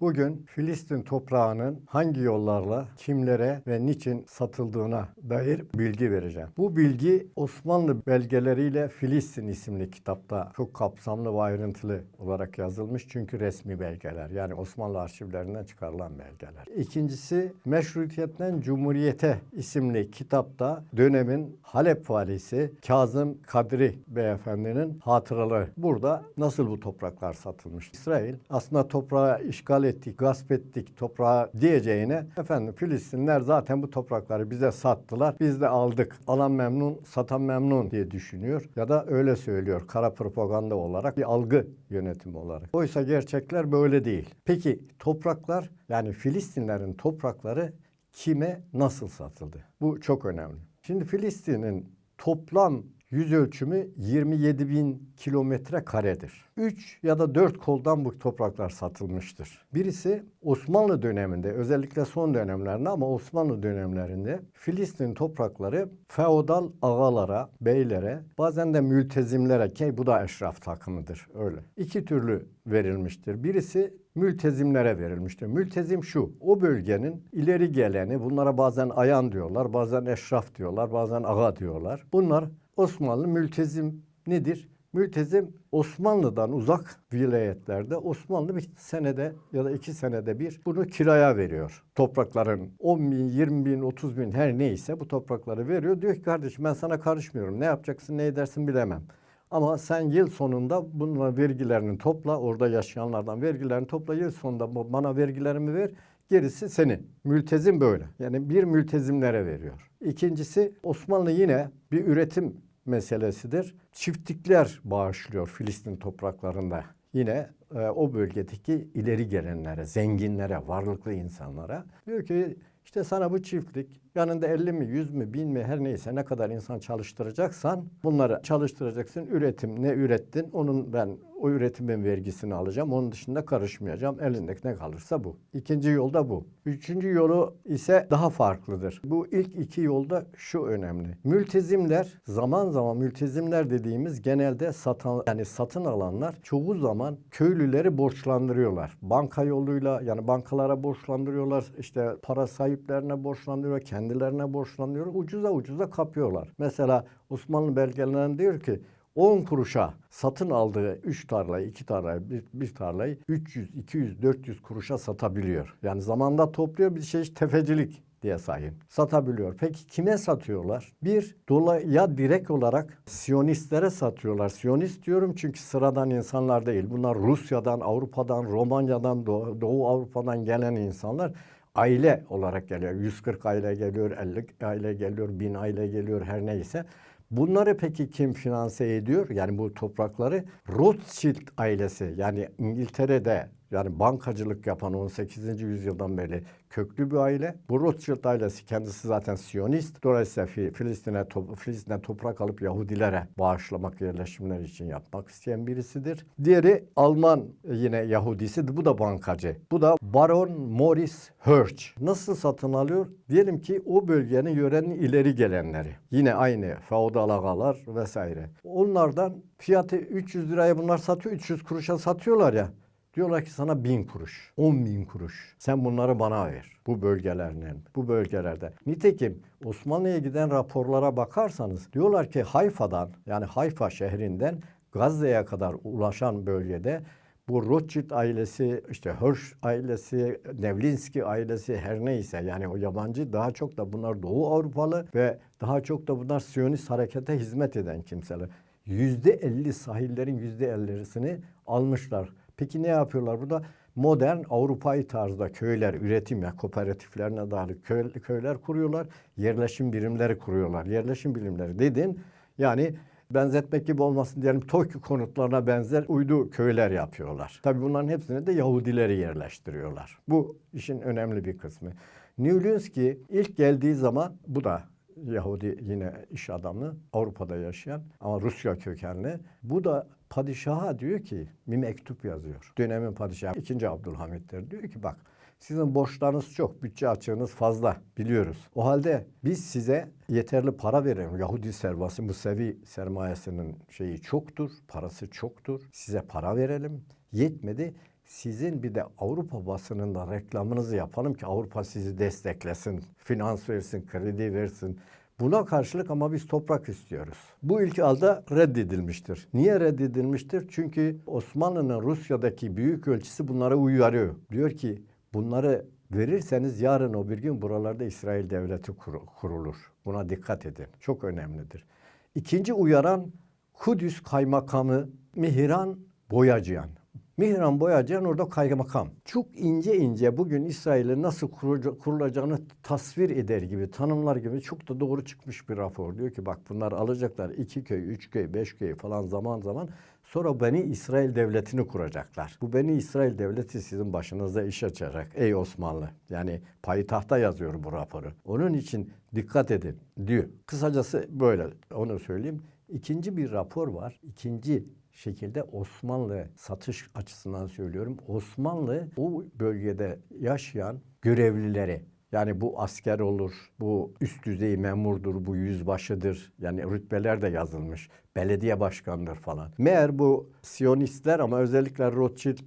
Bugün Filistin toprağının hangi yollarla, kimlere ve niçin satıldığına dair bilgi vereceğim. Bu bilgi Osmanlı belgeleriyle Filistin isimli kitapta çok kapsamlı ve ayrıntılı olarak yazılmış. Çünkü resmi belgeler yani Osmanlı arşivlerinden çıkarılan belgeler. İkincisi Meşrutiyetten Cumhuriyete isimli kitapta dönemin Halep valisi Kazım Kadri beyefendinin hatıraları. Burada nasıl bu topraklar satılmış? İsrail aslında toprağı işgal ettik, gasp ettik toprağı diyeceğine efendim Filistinler zaten bu toprakları bize sattılar. Biz de aldık. Alan memnun, satan memnun diye düşünüyor. Ya da öyle söylüyor kara propaganda olarak bir algı yönetimi olarak. Oysa gerçekler böyle değil. Peki topraklar yani Filistinlerin toprakları kime nasıl satıldı? Bu çok önemli. Şimdi Filistin'in toplam yüz ölçümü 27 bin kilometre karedir. 3 ya da 4 koldan bu topraklar satılmıştır. Birisi Osmanlı döneminde özellikle son dönemlerinde ama Osmanlı dönemlerinde Filistin toprakları feodal ağalara, beylere bazen de mültezimlere ki bu da eşraf takımıdır öyle. İki türlü verilmiştir. Birisi mültezimlere verilmiştir. Mültezim şu, o bölgenin ileri geleni, bunlara bazen ayan diyorlar, bazen eşraf diyorlar, bazen ağa diyorlar. Bunlar Osmanlı mültezim nedir? Mültezim Osmanlı'dan uzak vilayetlerde Osmanlı bir senede ya da iki senede bir bunu kiraya veriyor. Toprakların 10 bin, 20 bin, 30 bin her neyse bu toprakları veriyor. Diyor ki kardeşim ben sana karışmıyorum. Ne yapacaksın, ne edersin bilemem. Ama sen yıl sonunda bunların vergilerini topla, orada yaşayanlardan vergilerini topla, yıl sonunda bana vergilerimi ver, gerisi senin. Mültezim böyle. Yani bir mültezimlere veriyor. İkincisi Osmanlı yine bir üretim meselesidir. Çiftlikler bağışlıyor Filistin topraklarında. Yine e, o bölgedeki ileri gelenlere, zenginlere, varlıklı insanlara diyor ki işte sana bu çiftlik yanında 50 mi, 100 mü, 1000 mi her neyse ne kadar insan çalıştıracaksan bunları çalıştıracaksın. Üretim ne ürettin onun ben o üretimin vergisini alacağım. Onun dışında karışmayacağım. Elindeki ne kalırsa bu. İkinci yolda bu. Üçüncü yolu ise daha farklıdır. Bu ilk iki yolda şu önemli. Mültezimler zaman zaman mültezimler dediğimiz genelde satan yani satın alanlar çoğu zaman köylüleri borçlandırıyorlar. Banka yoluyla yani bankalara borçlandırıyorlar. işte para sahiplerine borçlandırıyor, kendilerine borçlandırıyor. Ucuza ucuza kapıyorlar. Mesela Osmanlı belgelerinde diyor ki 10 kuruşa satın aldığı 3 tarlayı, 2 tarlayı, bir, bir tarlayı 300, 200, 400 kuruşa satabiliyor. Yani zamanda topluyor bir şey tefecilik diye sayın. Satabiliyor. Peki kime satıyorlar? Bir, dolayı ya direkt olarak Siyonistlere satıyorlar. Siyonist diyorum çünkü sıradan insanlar değil. Bunlar Rusya'dan, Avrupa'dan, Romanya'dan, Doğu Avrupa'dan gelen insanlar aile olarak geliyor. 140 aile geliyor, 50 aile geliyor, 1000 aile geliyor her neyse. Bunları peki kim finanse ediyor? Yani bu toprakları Rothschild ailesi yani İngiltere'de yani bankacılık yapan 18. yüzyıldan beri köklü bir aile. Bu Rothschild ailesi kendisi zaten Siyonist. Dolayısıyla Fi- Filistin'e top, Filistin'e toprak alıp Yahudilere bağışlamak yerleşimler için yapmak isteyen birisidir. Diğeri Alman yine Yahudisi. Bu da bankacı. Bu da Baron Morris Hirsch. Nasıl satın alıyor? Diyelim ki o bölgenin yörenin ileri gelenleri. Yine aynı feodal ağalar vesaire. Onlardan fiyatı 300 liraya bunlar satıyor. 300 kuruşa satıyorlar ya. Diyorlar ki sana bin kuruş, on bin kuruş. Sen bunları bana ver. Bu bölgelerden, bu bölgelerde. Nitekim Osmanlı'ya giden raporlara bakarsanız diyorlar ki Hayfa'dan yani Hayfa şehrinden Gazze'ye kadar ulaşan bölgede bu Rothschild ailesi, işte Hirsch ailesi, Nevlinski ailesi her neyse yani o yabancı daha çok da bunlar Doğu Avrupalı ve daha çok da bunlar Siyonist harekete hizmet eden kimseler. Yüzde elli sahillerin yüzde ellisini almışlar. Peki ne yapıyorlar burada? Modern Avrupa'yı tarzda köyler, üretim ya kooperatiflerine dahil köy, köyler kuruyorlar. Yerleşim birimleri kuruyorlar. Yerleşim birimleri dedin yani benzetmek gibi olmasın diyelim Tokyo konutlarına benzer uydu köyler yapıyorlar. Tabii bunların hepsine de Yahudileri yerleştiriyorlar. Bu işin önemli bir kısmı. Newlinski ilk geldiği zaman bu da Yahudi yine iş adamı Avrupa'da yaşayan ama Rusya kökenli. Bu da padişaha diyor ki bir mektup yazıyor. Dönemin padişahı 2. Abdülhamit'tir. Diyor ki bak sizin borçlarınız çok, bütçe açığınız fazla biliyoruz. O halde biz size yeterli para verelim. Yahudi servası, Musevi sermayesinin şeyi çoktur, parası çoktur. Size para verelim. Yetmedi sizin bir de Avrupa basınında reklamınızı yapalım ki Avrupa sizi desteklesin, finans versin, kredi versin. Buna karşılık ama biz toprak istiyoruz. Bu ilk alda reddedilmiştir. Niye reddedilmiştir? Çünkü Osmanlı'nın Rusya'daki büyük ölçüsü bunlara uyarıyor. Diyor ki bunları verirseniz yarın o bir gün buralarda İsrail devleti kuru- kurulur. Buna dikkat edin. Çok önemlidir. İkinci uyaran Kudüs kaymakamı Mihran Boyacıyan. Mihran Boyacıyan orada kaymakam. Çok ince ince bugün İsrail'in nasıl kurulacağını tasvir eder gibi, tanımlar gibi çok da doğru çıkmış bir rapor. Diyor ki bak bunlar alacaklar iki köy, üç köy, beş köy falan zaman zaman sonra Beni İsrail devletini kuracaklar. Bu Beni İsrail devleti sizin başınıza iş açacak ey Osmanlı. Yani payitahta yazıyor bu raporu. Onun için dikkat edin diyor. Kısacası böyle onu söyleyeyim. İkinci bir rapor var. İkinci şekilde Osmanlı satış açısından söylüyorum. Osmanlı o bölgede yaşayan görevlileri yani bu asker olur, bu üst düzey memurdur, bu yüzbaşıdır. Yani rütbeler de yazılmış. Belediye başkanıdır falan. Meğer bu Siyonistler ama özellikle Rothschild,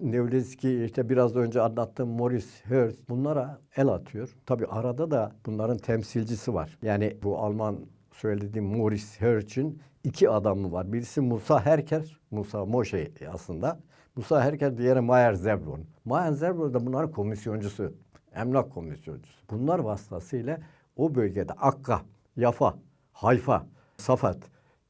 Nevleski, işte biraz önce anlattığım Morris Hearst bunlara el atıyor. Tabi arada da bunların temsilcisi var. Yani bu Alman söylediğim Morris Hearst'in iki adamı var. Birisi Musa Herker, Musa Moshe aslında. Musa Herker, diğeri Mayer Zeblon. Mayer Zeblon da bunların komisyoncusu. Emlak komisyoncusu. Bunlar vasıtasıyla o bölgede Akka, Yafa, Hayfa, Safat,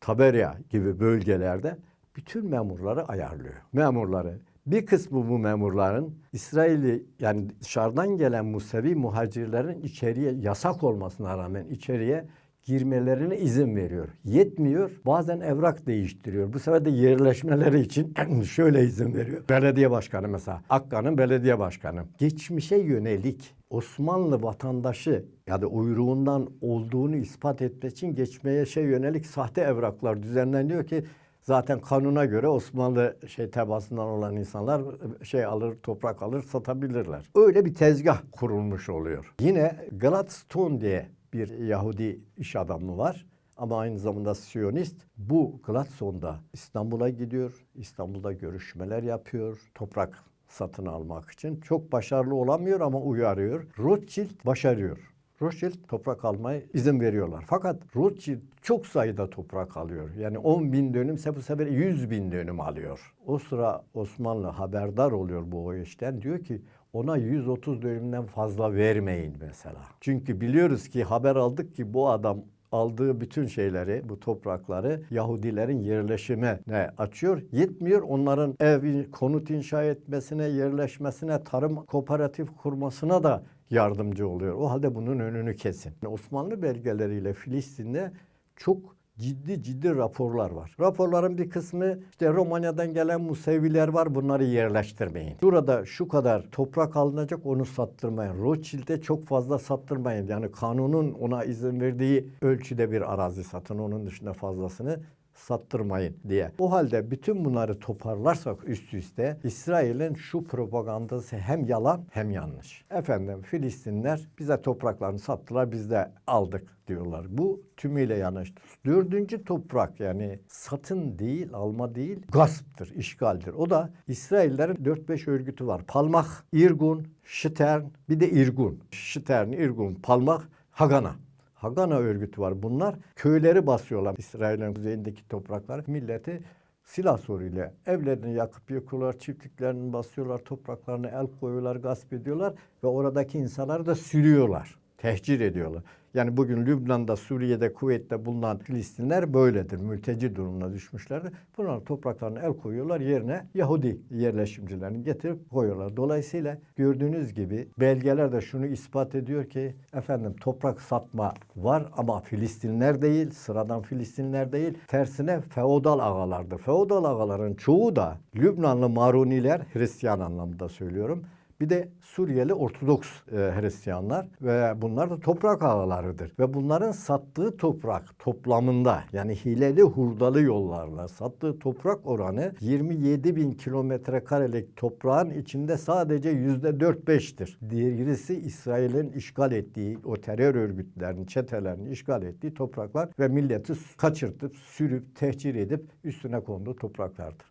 Taberya gibi bölgelerde bütün memurları ayarlıyor. Memurları bir kısmı bu memurların İsrail'i yani dışarıdan gelen Musevi muhacirlerin içeriye yasak olmasına rağmen içeriye girmelerine izin veriyor. Yetmiyor. Bazen evrak değiştiriyor. Bu sefer de yerleşmeleri için şöyle izin veriyor. Belediye başkanı mesela. Akka'nın belediye başkanı. Geçmişe yönelik Osmanlı vatandaşı ya da uyruğundan olduğunu ispat etmek için geçmeye şey yönelik sahte evraklar düzenleniyor ki Zaten kanuna göre Osmanlı şey tebasından olan insanlar şey alır, toprak alır, satabilirler. Öyle bir tezgah kurulmuş oluyor. Yine Gladstone diye bir Yahudi iş adamı var ama aynı zamanda Siyonist. Bu Gladstone'da İstanbul'a gidiyor. İstanbul'da görüşmeler yapıyor. Toprak satın almak için. Çok başarılı olamıyor ama uyarıyor. Rothschild başarıyor. Rothschild toprak almaya izin veriyorlar. Fakat Rothschild çok sayıda toprak alıyor. Yani 10 bin dönümse bu sefer 100 bin dönüm alıyor. O sıra Osmanlı haberdar oluyor bu işten. Diyor ki ona 130 dönümden fazla vermeyin mesela. Çünkü biliyoruz ki haber aldık ki bu adam aldığı bütün şeyleri, bu toprakları Yahudilerin yerleşime ne açıyor. Yetmiyor onların ev, konut inşa etmesine, yerleşmesine, tarım kooperatif kurmasına da yardımcı oluyor. O halde bunun önünü kesin. Osmanlı belgeleriyle Filistin'de çok ciddi ciddi raporlar var. Raporların bir kısmı işte Romanya'dan gelen Museviler var bunları yerleştirmeyin. Burada şu kadar toprak alınacak onu sattırmayın. Rothschild'e çok fazla sattırmayın. Yani kanunun ona izin verdiği ölçüde bir arazi satın. Onun dışında fazlasını sattırmayın diye. O halde bütün bunları toparlarsak üst üste İsrail'in şu propagandası hem yalan hem yanlış. Efendim Filistinler bize topraklarını sattılar biz de aldık diyorlar. Bu tümüyle yanlış. Dördüncü toprak yani satın değil, alma değil, gasptır, işgaldir. O da İsraillerin 4-5 örgütü var. Palmach, İrgun, Şitern, bir de İrgun. Şitern, İrgun, Palmach, Hagana. Hagana örgütü var. Bunlar köyleri basıyorlar. İsrail'in kuzeyindeki toprakları. Milleti silah soruyla evlerini yakıp yıkıyorlar, çiftliklerini basıyorlar, topraklarını el koyuyorlar, gasp ediyorlar ve oradaki insanları da sürüyorlar. Tehcir ediyorlar. Yani bugün Lübnan'da, Suriye'de, Kuveyt'te bulunan Filistinler böyledir. Mülteci durumuna düşmüşlerdir. Bunların topraklarına el koyuyorlar. Yerine Yahudi yerleşimcilerini getirip koyuyorlar. Dolayısıyla gördüğünüz gibi belgeler de şunu ispat ediyor ki efendim toprak satma var ama Filistinler değil, sıradan Filistinler değil. Tersine feodal ağalardı. Feodal ağaların çoğu da Lübnanlı Maruniler, Hristiyan anlamda söylüyorum. Bir de Suriyeli Ortodoks e, Hristiyanlar ve bunlar da toprak ağalarıdır. Ve bunların sattığı toprak toplamında yani hileli hurdalı yollarla sattığı toprak oranı 27 bin kilometre karelik toprağın içinde sadece yüzde 4-5'tir. Diğerisi İsrail'in işgal ettiği o terör örgütlerinin, çetelerinin işgal ettiği topraklar ve milleti kaçırtıp, sürüp, tehcir edip üstüne konduğu topraklardır.